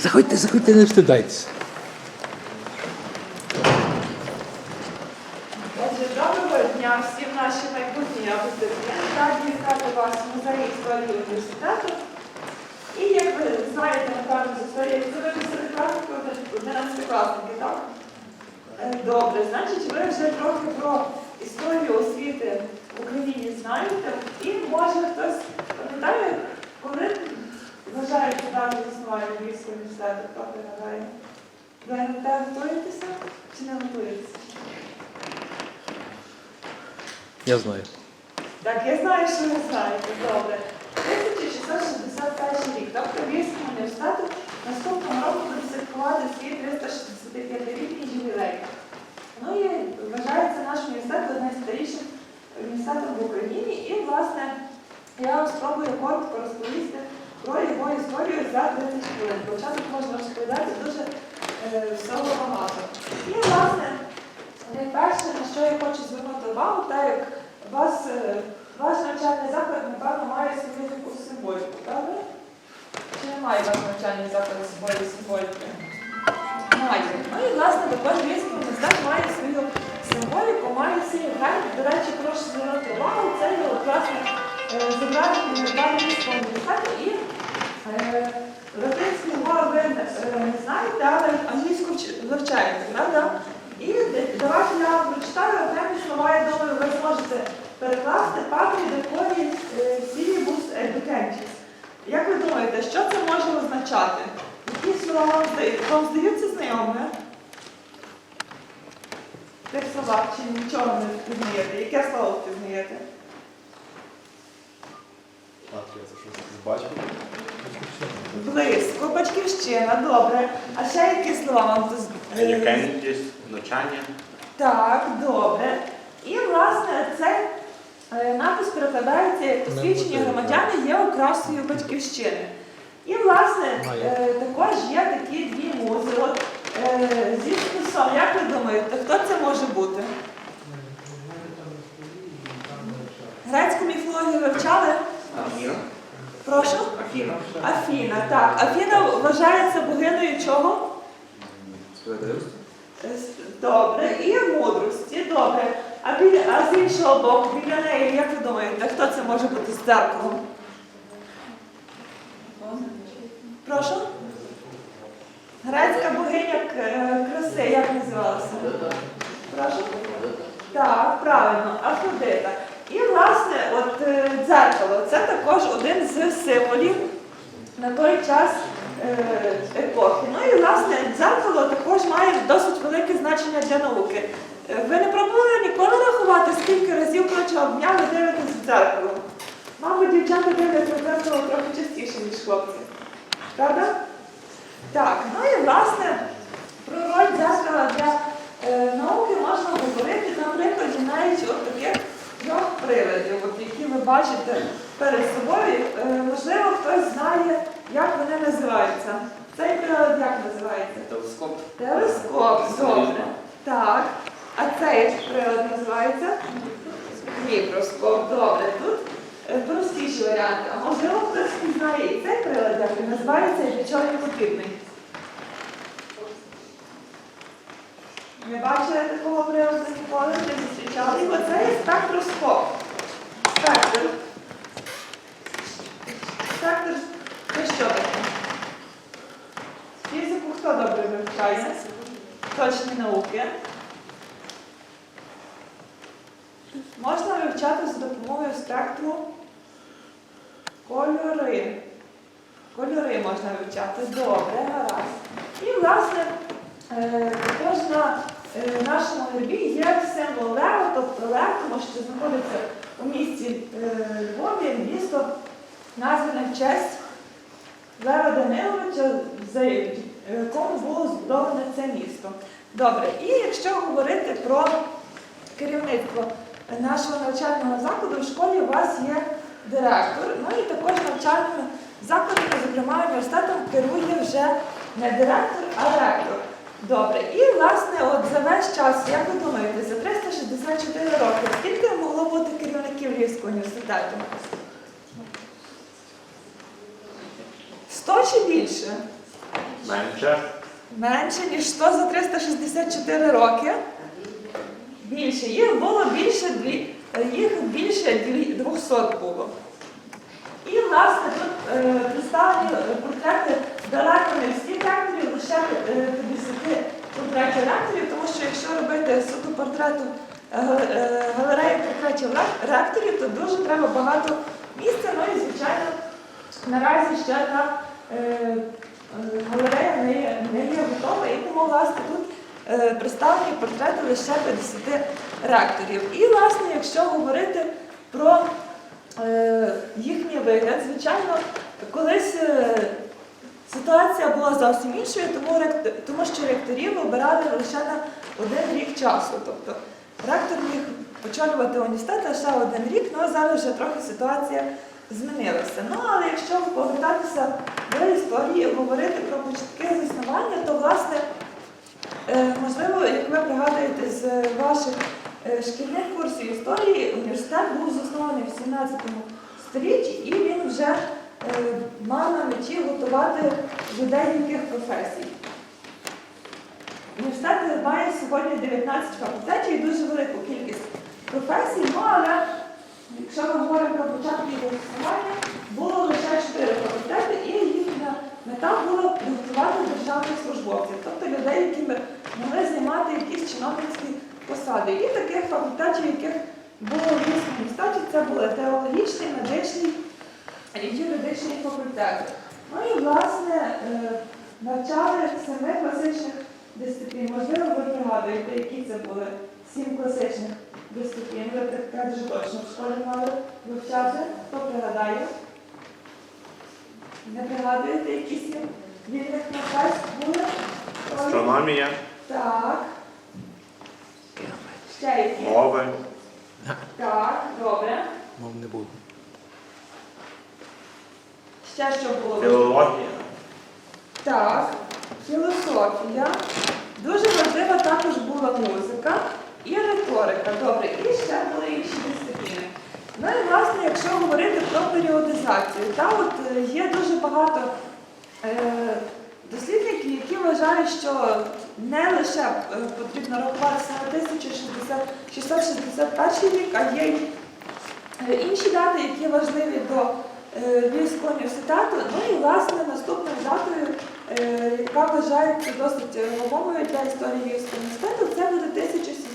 Заходьте, заходьте, не встидайтеся. Я знаю. Так, я знаю, що ви знаєте. Добре. 1661 рік. Тобто Львівському університету наступного року буде святкувати свій 365-літній ювілей. Ну і вважається наш університет найстарішим університетом в Україні. І, власне, я вам спробую коротко розповісти про його історію за 30 хвилин. Бо часу можна розповідати дуже е, всього багато. І, власне, найперше, на що я хочу звернути увагу, так як вас, е, ваш навчальний заклад, напевно, має свою якусь символіку, правда? Чи не має ваш навчальний заклад свої символіки? Має. Ну і, власне, також Львівський університет має свою символіку, має свій герб. До речі, прошу звернути увагу, це є, власне, е, зображення Львівського університету і е, латинську мову ви не знаєте, але англійську вч- вивчаєте, правда? І давайте я вам прочитаю окремі слова, я думаю, ви зможете перекласти патрі декорі сірібус едукентіс. Як ви думаєте, що це може означати? Які слова вам зда- вам здаються знайомі? В тих словах чи нічого не впізнаєте? Яке слово впізнаєте? Патрія, це щось з батьком? Близько, батьківщина, добре. А ще які слова вам тут? з- е, навчання. Так, добре. І, власне, цей е, напис перекладається як посвідчення громадяни є окрасою батьківщини. І, власне, е, також є такі дві музи. От, е, зі списом, як ви думаєте, хто це може бути? Грецьку міфологію вивчали? Афіна. Прошу? Афіна. Афіна, так. Афіна вважається богиною чого? Справедливості. Е, Добре, і мудрості, добре. А, біля, а з іншого боку, біля неї, як ви думаєте, хто це може бути з дзеркалом? Прошу? Грецька богиня е, краси, як називалася? Прошу? Так, правильно, Афродита. І, власне, от е, дзеркало це також один з символів на той час епохи. Ну і власне дзеркало також має досить велике значення для науки. Е, Ви не пробували ніколи рахувати, скільки разів протягом дня ви дивитесь в дзеркало? Мабуть, дівчата дивляться в дзеркало трохи частіше, ніж хлопці. Правда? Так, ну і власне про роль дзеркала для е, науки можна говорити на прикладі навіть от таких трьох приладів, які ви бачите перед собою. Е, можливо, хтось знає, як вони називаються. Цей прилад як називається? Телескоп. Телескоп, добре. Так. А цей прилад називається? Мікроскоп, добре. Тут е, простіші варіанти. А можливо, хтось не знає і цей прилад, як він називається і для чого він потрібний. Не бачили такого приладу ніколи, не зустрічали. І оце є спектроскоп. Спектр. Спектр це що таке? Фізику хто добре вивчає? Точні науки. Можна вивчати за допомогою спектру кольори. Кольори можна вивчати. Добре, гаразд. І, власне, е, також на е, нашому гербі є символ лева, тобто лев, тому що знаходиться у місті е, Львові, місто, назване в честь Лева Даниловича, за якому було збудоване це місто. Добре, і якщо говорити про керівництво нашого навчального закладу, в школі у вас є директор, ну і також навчальними закладами, зокрема університетом, керує вже не директор, а ректор. Добре, і власне, от за весь час, як ви думаєте, за 364 роки, скільки могло бути керівників Львівського університету? 100 чи більше? Менше. Менше, ніж 100 за 364 роки. Більше. Їх було більше, їх більше 200 було. І, власне, тут е, представлені е, портрети далеко не всіх ректорів, лише е, 50 портретів ректорів, тому що якщо робити суто портрету е, е, галереї портретів рек- ректорів, то дуже треба багато місця. Ну і, звичайно, наразі ще е, е, галерея не не є готова, і тому, власне, тут е, представлені портрети лише 50 ректорів. І, власне, якщо говорити про е, їхній вигляд, звичайно, колись е, ситуація була зовсім іншою, тому, тому що ректорів обирали лише на один рік часу. Тобто ректор міг очолювати університет лише один рік, ну а зараз вже трохи ситуація змінилася. Ну, але якщо повертатися до історії, говорити про початки заснування, то власне Е, Можливо, як ви пригадуєте з ваших е, шкільних курсів історії, університет був заснований в 17 столітті і він вже е, мав на меті готувати людей яких професій. Університет має сьогодні 19 факультетів і дуже велику кількість професій, ну але якщо ми говоримо про початок його існування, було лише 4 факультети і їхня мета була готувати державних службовців, тобто людей, які могли займати якісь чиновницькі посади. І таких факультетів, яких було в Львівському університеті, це були теологічний, медичний і юридичний факультети. Ну і власне е, навчали семи класичних дисциплін. Можливо, ви пригадуєте, які це були сім класичних дисциплін. Ви таке дуже точно в школі мали вивчати. Хто пригадає? Не пригадуєте, які сім вільних навчань були? Астрономія. Так. Ще які? Мови. Так, добре. Мов не було. Ще що було? Філологія. Так, філософія. Дуже важлива також була музика і риторика. Добре, і ще були інші дисципліни. Ну і власне, якщо говорити про періодизацію, та от е, є дуже багато е, дослідників, які вважають, що не лише е, потрібно рахувати саме 1661 рік, а є й е, інші дати, які важливі до Львівського університету. Ну і власне наступною датою, яка вважається досить вагомою для історії Львівського університету, це буде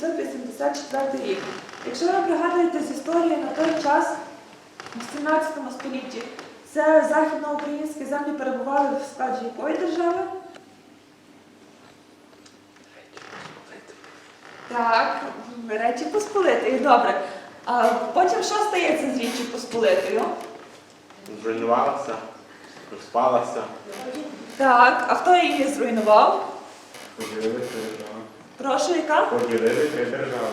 1784 рік. Якщо ви пригадуєте з історії на той час, в 17 столітті, це західноукраїнські землі перебували в складі якої держави? Так, Речі Посполитої, добре. А потім що стається з Річі Посполитою? Зруйнувалася. Розпалася. Так, а хто її зруйнував? Поділили три держави. Прошу, яка? Поділили три держави.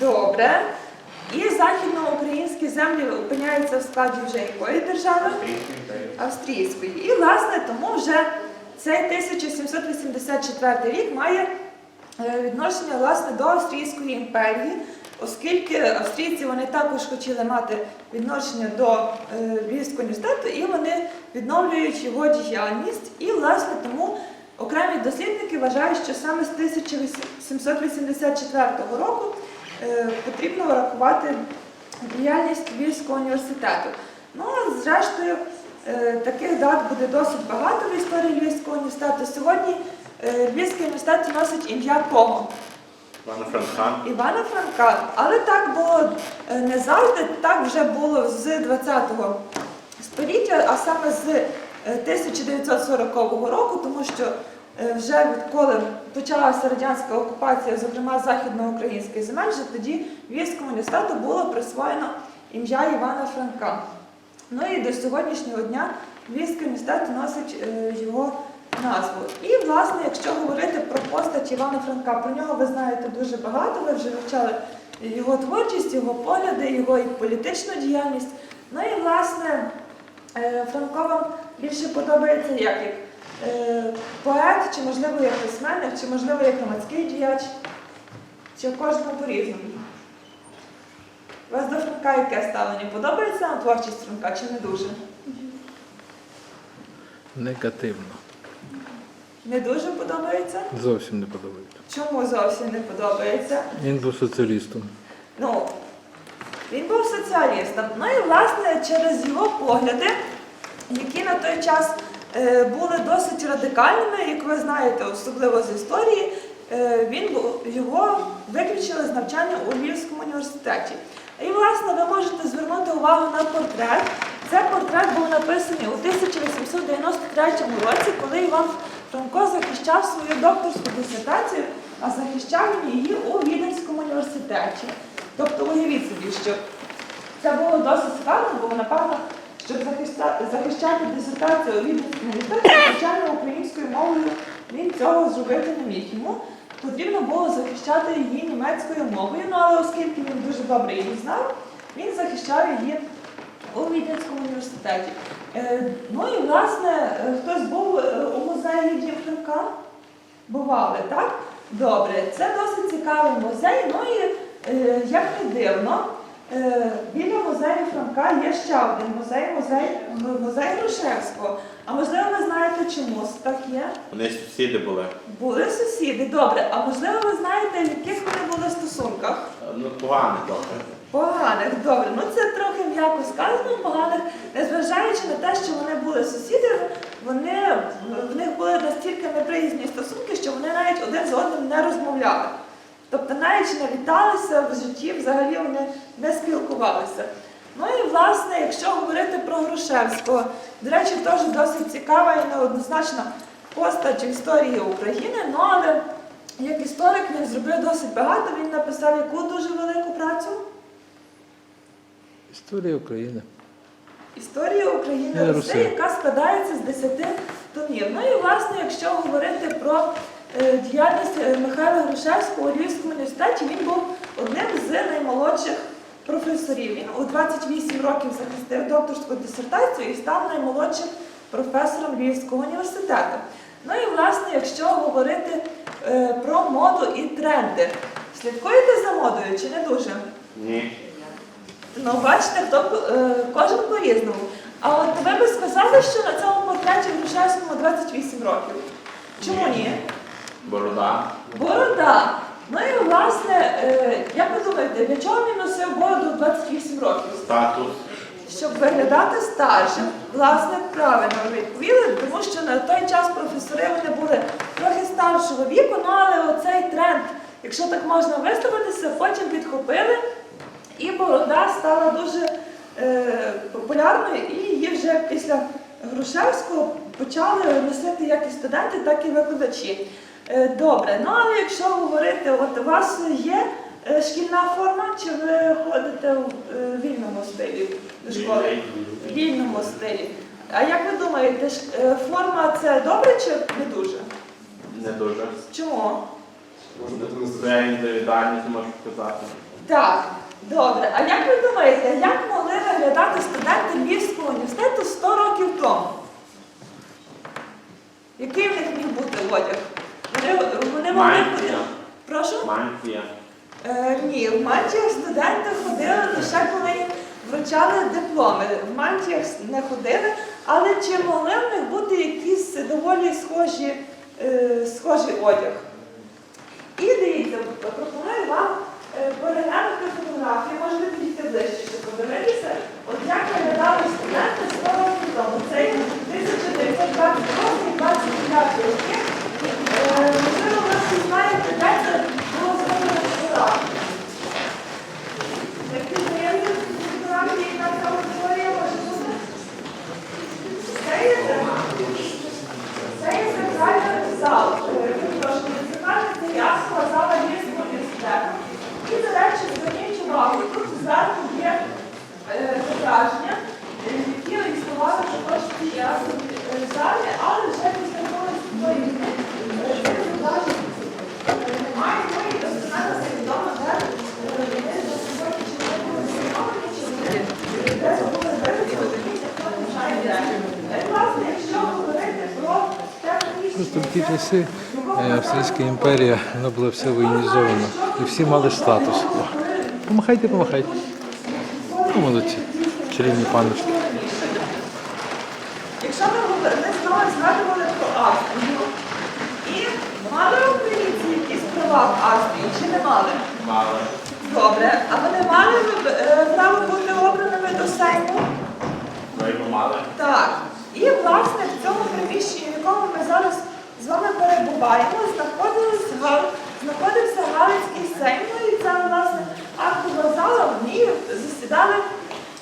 Добре. І західноукраїнські землі опиняються в складі вже якої держави? Австрійська імперія. Австрійської. І, власне, тому вже цей 1784 рік має е, відношення власне, до Австрійської імперії, оскільки австрійці вони також хотіли мати відношення до е, Львівського університету, і вони відновлюють його діяльність. І, власне, тому окремі дослідники вважають, що саме з 1784 року е, потрібно врахувати діяльність Львівського університету. Ну, а зрештою, е, таких дат буде досить багато в історії Львівського університету. Сьогодні е, Львівський університет носить ім'я кого? Івана Франка. Івана Франка. Але так було не завжди, так вже було з 20-го століття, а саме з 1940 року, тому що е, вже відколи почалася радянська окупація, зокрема західноукраїнських земель, вже тоді Львівському університету було присвоєно ім'я Івана Франка. Ну і до сьогоднішнього дня Львівський університет носить е, його назву. І, власне, якщо говорити про постать Івана Франка, про нього ви знаєте дуже багато, ви вже вивчали його творчість, його погляди, його і політичну діяльність. Ну і, власне, е, Франко вам більше подобається як, як е, поет, чи, можливо, як письменник, чи, можливо, як громадський діяч, чи кожному по-різному. Вас до Франка яке ставлення? Подобається вам творчість Франка чи не дуже? Негативно. Не дуже подобається. Зовсім не подобається. Чому зовсім не подобається? Він був соціалістом. Ну, він був соціалістом. Ну і власне через його погляди, які на той час е, були досить радикальними, як ви знаєте, особливо з історії, е, він його виключили з навчання у Львівському університеті. І власне ви можете звернути увагу на портрет. Цей портрет був написаний у 1893 році, коли Іван Франко захищав свою докторську дисертацію, а захищав її у Віденському університеті. Тобто уявіть собі, що це було досить складно, бо напевно, щоб захищати, захищати дисертацію університеті, звичайно, українською мовою він цього зробити не міг. Йому потрібно було захищати її німецькою мовою, ну але оскільки він дуже добре її знав, він захищав її у Віденському університеті. Е, ну і власне е, хтось був е, у музеї Франка? Бували, так? Добре, це досить цікавий музей. Ну і як не дивно, біля музею Франка є ще один музей, музей, музей Грушевського. А можливо, ви знаєте, чому так є? Вони сусіди були. Були сусіди, добре. А можливо, ви знаєте, в яких вони були стосунках? Ну, погані трохи. Поганих, добре. Ну це трохи м'яко сказано, поганих, незважаючи на те, що вони були сусідами, вони, в них були настільки неприязні стосунки, що вони навіть один з одним не розмовляли. Тобто навіть не віталися в житті, взагалі вони не спілкувалися. Ну і власне, якщо говорити про Грушевського, до речі, теж досить цікава і неоднозначна постать історії України, ну але як історик він зробив досить багато, він написав яку дуже велику працю. Історія України. Історія України Руси, яка складається з 10 томів. Ну і власне, якщо говорити про діяльність е, Михайла Грушевського у Львівському університеті, він був одним з наймолодших професорів. Він у 28 років захистив докторську дисертацію і став наймолодшим професором Львівського університету. Ну і власне, якщо говорити е, про моду і тренди, слідкуєте за модою чи не дуже? Ні. Ну, бачите, хто е, кожен по-різному. А от ви би сказали, що на цьому портреті Грушевському 28 років. Чому ні? Борода. Борода. Ну і власне, е, як ви думаєте, для чого він носив бороду 28 років? Статус. Щоб виглядати старшим, власне, правильно ви відповіли, тому що на той час професори вони були трохи старшого віку, ну але оцей тренд, якщо так можна висловитися, потім підхопили, і борода стала дуже е, популярною, і її вже після Грушевського почали носити як і студенти, так і викладачі. Е, добре, ну але якщо говорити, от у вас є е, шкільна форма, чи ви ходите в е, вільному стилі до школи? В вільному стилі. А як ви думаєте, форма це добре чи не дуже? Не дуже. Чому? Це індивідуальність можу сказати. Так, добре. А як ви думаєте, як могли виглядати студенти Львівського університету 100 років тому? Який в них міг бути одяг? Мантія. Прошу? Мантія. Е, ні, в мантіях студенти ходили лише коли їм вручали дипломи. В мантіях не ходили, але чи могли в них бути якісь доволі схожі, е, схожий одяг? І дивіться, пропоную вам е, переглянути фотографії, можете підійти ближче, щоб подивитися, от як виглядали студенти 100 років тому. Це 1922-29 роки. Е, Можливо, ви всі знаєте, де це було зроблено фотографії. Як піддаєте фотографії на ця аудиторія може бути? Це є це? Це є центральний зал. Е, Перепрошую, центральний це ясла зала Львівського університету. І, до речі, тут зверху є е, зображення, е, які існували також в залі, але вже після того зображень немає. І достеменно невідомо, де вони до сьогодні чи вони були встановлені, чи вони були не Власне, якщо говорити про технічні Просто в ті часи Австрійська імперія вона була вся воєнізована. І всі мали статус. Помахайте, помахайте. Ну, молодці. Чарівні паночки. Якщо ми ми знову згадували про Австрію, І мали українці якісь права в Австрії чи не мали? Мали. Добре. А вони мали е, право бути обраними до Сейму? Ну мали. Так. І власне в цьому приміщенні, в якому ми зараз з вами перебуваємо, знаходився Галицький Сейм. Ну і це власне актова зала, в ній засідали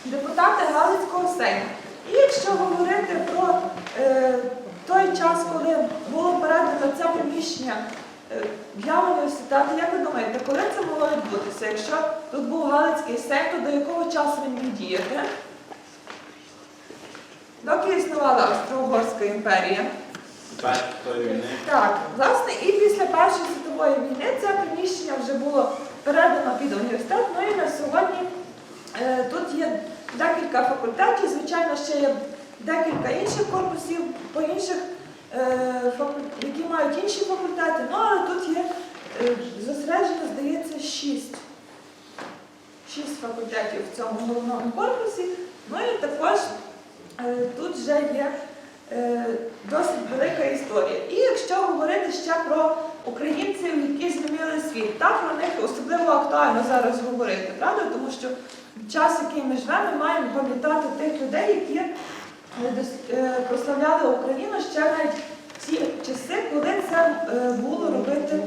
депутати Галицького Сейму. І якщо говорити про е, той час, коли було передано це приміщення е, для університету, як ви думаєте, коли це могло відбутися? Якщо тут був Галицький Сейм, то до якого часу він міг діяти? Доки існувала Австро-Угорська імперія. Так, власне, і після Першої світової війни це приміщення вже було передано під університет. Ну і на сьогодні е, тут є декілька факультетів, звичайно, ще є декілька інших корпусів по інших, е, які мають інші факультети. Ну, але тут є е, зосереджено, здається, шість. Шість факультетів в цьому головному корпусі. Ну і також е, тут вже є е, досить велика історія. І якщо говорити ще про українців, які змінили світ, так про них особливо актуально зараз говорити, правда? Тому що час, який ми живемо, ми маємо пам'ятати тих людей, які е, е, прославляли Україну ще навіть в ті часи, коли це е, було робити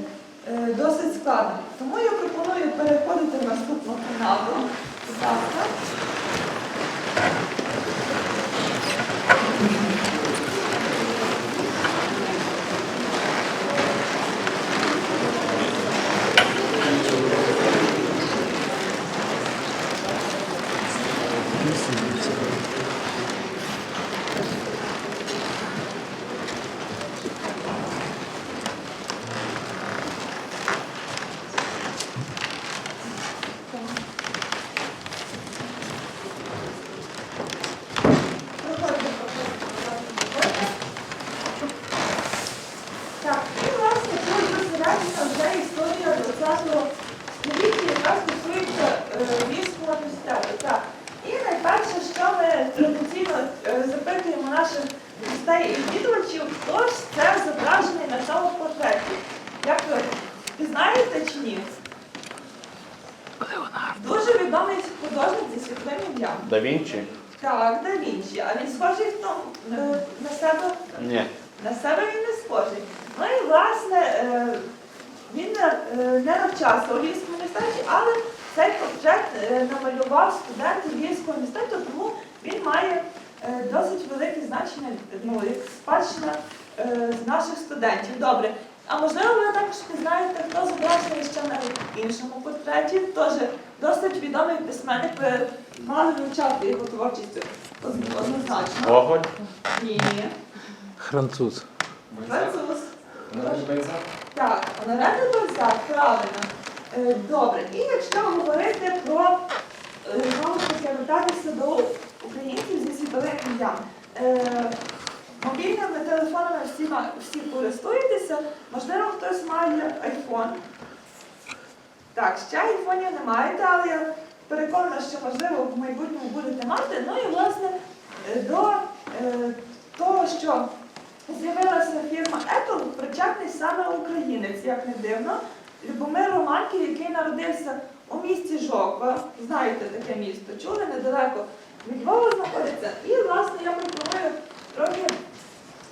досить складно. Тому я пропоную переходити в наступну каналу. Будь ласка. Так, і власне тут зосереджена вже історія 20-го століття, яка стосується е, Львівського університету. Так. І найперше, що ми традиційно е, запитуємо наших гостей і відвідувачів, хто ж це зображений на цьому портреті? Як ви пізнаєте чи ні? Дуже відомий художник зі світлим ім'ям. Да Вінчі? Так, да Вінчі. А він схожий в тому, е, на себе Ні. на себе він не схожий. Ну і власне е, він не, е, навчався у Львівському університеті, але цей портрет е, намалював студент Львівського університету, тому він має е, досить велике значення, ну, як спадщина е, з наших студентів. Добре. А можливо, ви також пізнаєте, хто зображений ще на іншому портреті. Теж досить відомий письменник, ви мали вивчати його творчість однозначно. Гоголь? Ні. Француз. Француз. Ж Бальзак? Так, Онорене Бальзак, правильно. Е, Добре, і якщо говорити про е, знову ж таки вертатися до українців зі світовим ім'ям. Е, Мобільними телефонами всі, всі користуєтеся, можливо, хтось має айфон. Так, ще айфонів не маєте, але я переконана, що можливо в майбутньому будете мати. Ну і власне до того, що з'явилася фірма Apple, причетний саме українець, як не дивно. Любомир Романків, який народився у місті Жоква, знаєте таке місто, чули недалеко від Львова знаходиться. І, власне, я пропоную трохи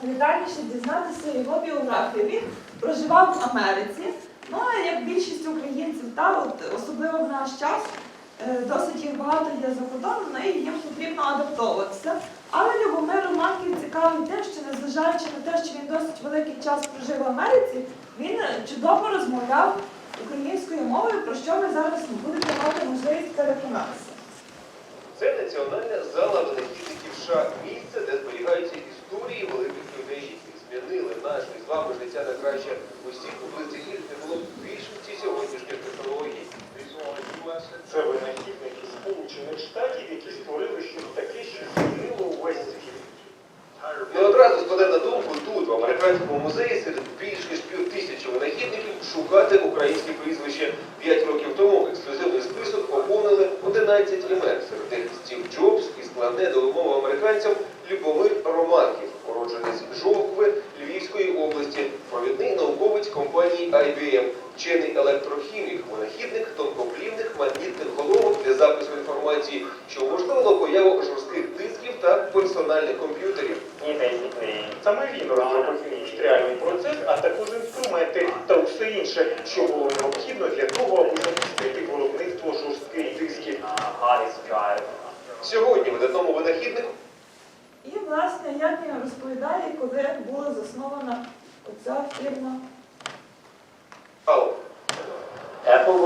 детальніше дізнатися його біографію. Він проживав в Америці. Ну, а як більшість українців, та, от, особливо в наш час, е, досить їх багато є за кордоном, ну, і їм потрібно адаптовуватися. Але Любомир Романків цікавий тим, що незважаючи на те, що він досить великий час прожив в Америці, він е, чудово розмовляв українською мовою, про що ви зараз будете мати можливість переконатися. Це національна зала винахідників США, місце, де зберігаються історії великих людей, які змінили наше з вами життя на краще. Усіх поблизу їх не було б більшості сьогоднішніх технологій. Це винахідники Сполучених Штатів, які створили щось таке, що змінило увесь світ. І одразу складе на думку тут, в американському музеї, серед більш ніж пів тисячі винахідників шукати українські прізвища. П'ять років тому ексклюзивний список поповнили 11 імен. Серед них Стів Джобс і складне до вимови американцям Любомир Романків, уродженець Жовкви Львівської області, провідний науковий IBM, вчений електрохімік, винахідник тонкоплівних магнітних головок для запису інформації, що уможливило появу жорстких дисків та персональних комп'ютерів. Саме він розробив індустріальний процес, а також інструменти та все інше, що було необхідно для того, аби запустити виробництво жорстких дисків. Сьогодні видатному винахіднику І, власне, як він розповідає, коли була заснована оця фірма. Алло. Apple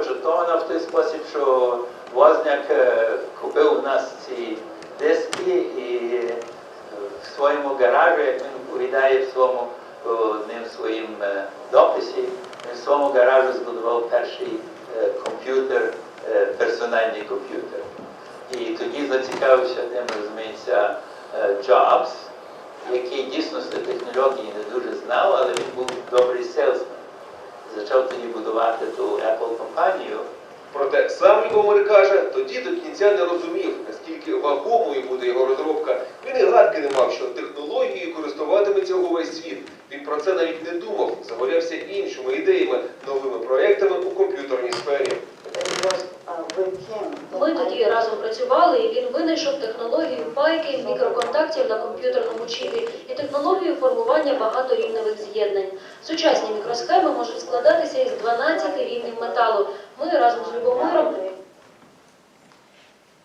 була започаткована в той спосіб, що Возняк е, купив у нас ці диски і е, в своєму гаражі, як він повідає в своєму одним своїм е, дописі, він в своєму гаражі збудував перший комп'ютер, персональний комп'ютер. І тоді зацікавився тим, розуміється, Джобс, який дійсності технології не дуже знав, але він був добрий селсмен почав тоді будувати ту Apple компанію. Проте сам Любомир каже, тоді до кінця не розумів, наскільки вагомою буде його розробка. Він і гадки не мав, що технологією користуватиметься увесь світ. Він про це навіть не думав, загорявся іншими ідеями, новими проектами у комп'ютерній сфері. Ми тоді разом працювали, і він винайшов технологію пайки мікроконтактів на комп'ютерному чіпі і технологію формування багаторівневих з'єднань. Сучасні мікросхеми можуть складатися із 12 рівнів металу. Ми разом з Любомиром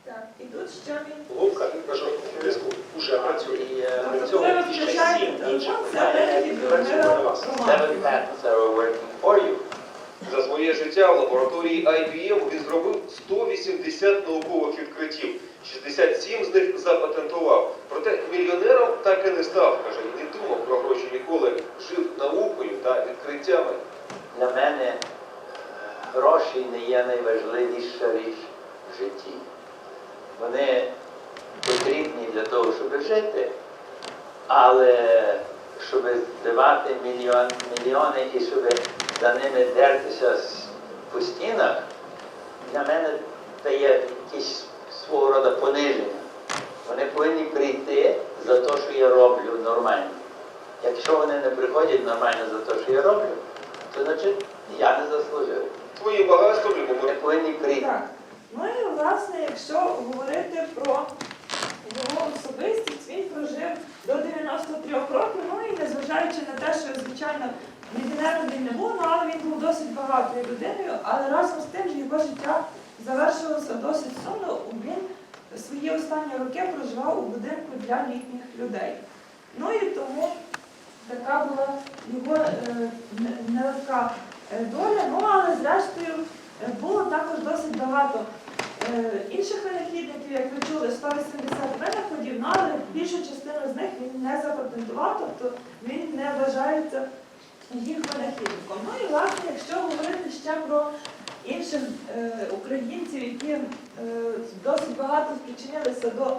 Так, і тут ще він. Головка на жорсткому диску вже працює. Тобто, ще сім інших це винахід компаній, Любомира Seven Романова. patents are working for you. За своє життя в лабораторії IBM він зробив 180 наукових відкриттів, 67 з них запатентував. Проте мільйонером так і не став, каже, і не думав про гроші ніколи, жив наукою та відкриттями. Для мене е, гроші не є найважливіша річ в житті. Вони потрібні для того, щоб жити, але щоб збивати мільйон, мільйони і щоб за ними дертися по стінах, для мене це є якесь свого роду пониження. Вони повинні прийти за те, що я роблю нормально. Якщо вони не приходять нормально за те, що я роблю, то значить я не заслужив. Своїм багатством Вони повинні прийти. Так. Ну і власне, якщо говорити про його особистість, він прожив до 93 років, ну і незважаючи на те, що звичайно мільйонером він не був, але він був досить багатою людиною, але разом з тим його життя завершилося досить сумно. Він свої останні роки проживав у будинку для літніх людей. Ну і тому така була його е, нелегка е, доля, ну але зрештою е, було також досить багато е, інших винахідників, як ви чули, 180 винаходів, ну, але більшу частину з них він не запатентував, тобто він не вважається їх винахідником. Ну і власне, якщо говорити ще про інших е, українців, які е, досить багато спричинилися до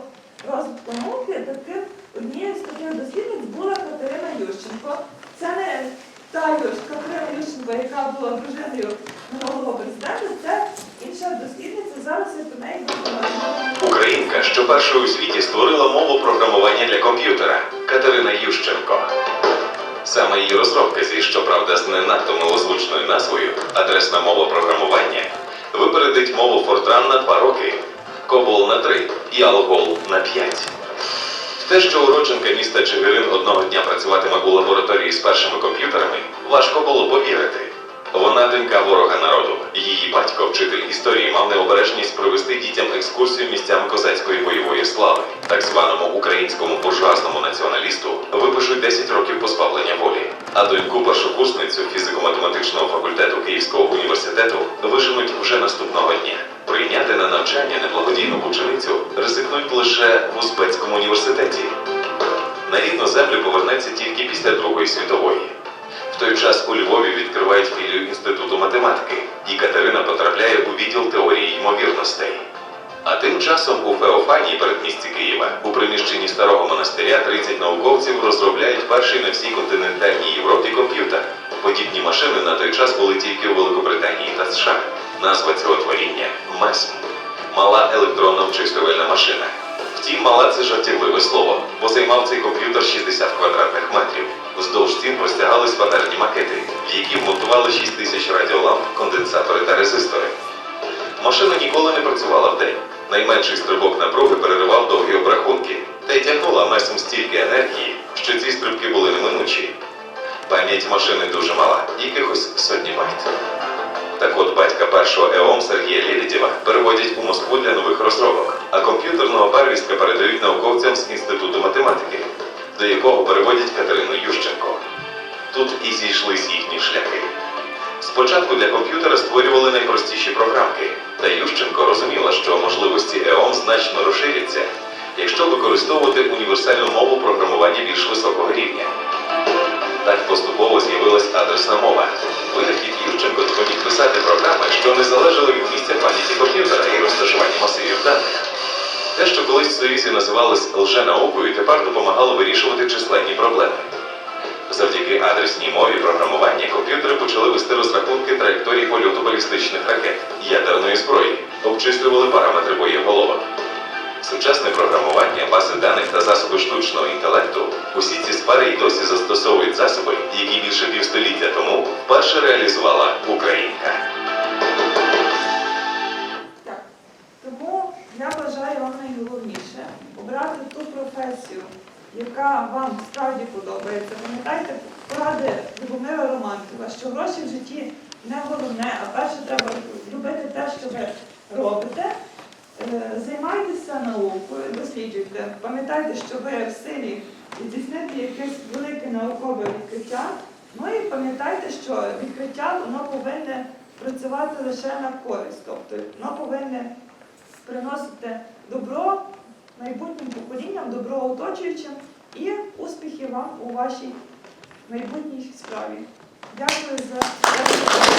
розвитку науки, таким однією з таких дослідниць була Катерина Ющенко. Це не та Ющ- Катерина Ющенко, яка була дружиною минулого президента, це інша дослідниця. Зараз я про неї. Українка, що першою у світі створила мову програмування для комп'ютера Катерина Ющенко. Саме її розробка зі щоправда з не надто милозвучною назвою адресна мова програмування випередить мову Fortran на 2 роки, COBOL на 3 і ALGOL на 5. В те, що уродженка міста Чигирин одного дня працюватиме у лабораторії з першими комп'ютерами, важко було повірити. Вона донька ворога народу. Її батько, вчитель історії, мав необережність провести дітям екскурсію місцями козацької бойової слави. Так званому українському буржуазному націоналісту випишуть 10 років позбавлення волі. А доньку першокурсницю фізико-математичного факультету Київського університету виженуть вже наступного дня. Прийняти на навчання неблагодійну ученицю ризикнуть лише в Узбецькому університеті. На рідну землю повернеться тільки після Другої світової. Той час у Львові відкривають філію Інституту математики, і Катерина потрапляє у відділ теорії ймовірностей. А тим часом у Феофанії, передмісті Києва, у приміщенні старого монастиря 30 науковців розробляють перший на всій континентальній Європі комп'ютер. Подібні машини на той час були тільки у Великобританії та США. Назва цього творіння МЕСМ мала електронно обчислювальна машина. Втім, мала це жартівливе слово, бо займав цей комп'ютер 60 квадратних метрів. Вздовж стін простягались панерні макети, в які вмонтували 6 тисяч радіоламп, конденсатори та резистори. Машина ніколи не працювала вдень. Найменший стрибок напруги переривав довгі обрахунки та й тягнула месом стільки енергії, що ці стрибки були неминучі. Пам'ять машини дуже мала, якихось сотні байт. Так от батька першого ЕОМ Сергія Лебедєва переводять у Москву для нових розробок, а комп'ютерного первістка передають науковцям з Інституту математики, до якого переводять Катерину Ющенко. Тут і зійшлись їхні шляхи. Спочатку для комп'ютера створювали найпростіші програмки, та Ющенко розуміла, що можливості ЕОМ значно розширяться, якщо використовувати універсальну мову програмування більш високого рівня. Так поступово з'явилась адресна мова. Винахід Ющенко допоміг писати програми, що не залежали від місця пам'яті комп'ютера і розташування масивів даних. Те, що колись в Союзі називалось лженаукою, тепер допомагало вирішувати численні проблеми. Завдяки адресній мові програмування комп'ютери почали вести розрахунки траєкторій польоту балістичних ракет, ядерної зброї, обчислювали параметри боєголовок. Сучасне програмування, бази даних та засоби штучного інтелекту усі ці сфери й досі застосовують засоби, які більше півстоліття тому вперше реалізувала Українка. Тому я бажаю вам найголовніше обрати ту професію, яка вам справді подобається. Пам'ятайте поради Любомира Романкова, що гроші в житті не головне, а перше треба любити те, що ви робите. Е, Займайтеся наукою, досліджуйте. Пам'ятайте, що ви в силі здійснити якесь велике наукове відкриття. Ну і пам'ятайте, що відкриття воно повинне працювати лише на користь, тобто воно повинне приносити добро майбутнім поколінням, добро оточуючим і успіхів вам у вашій майбутній справі. Дякую за.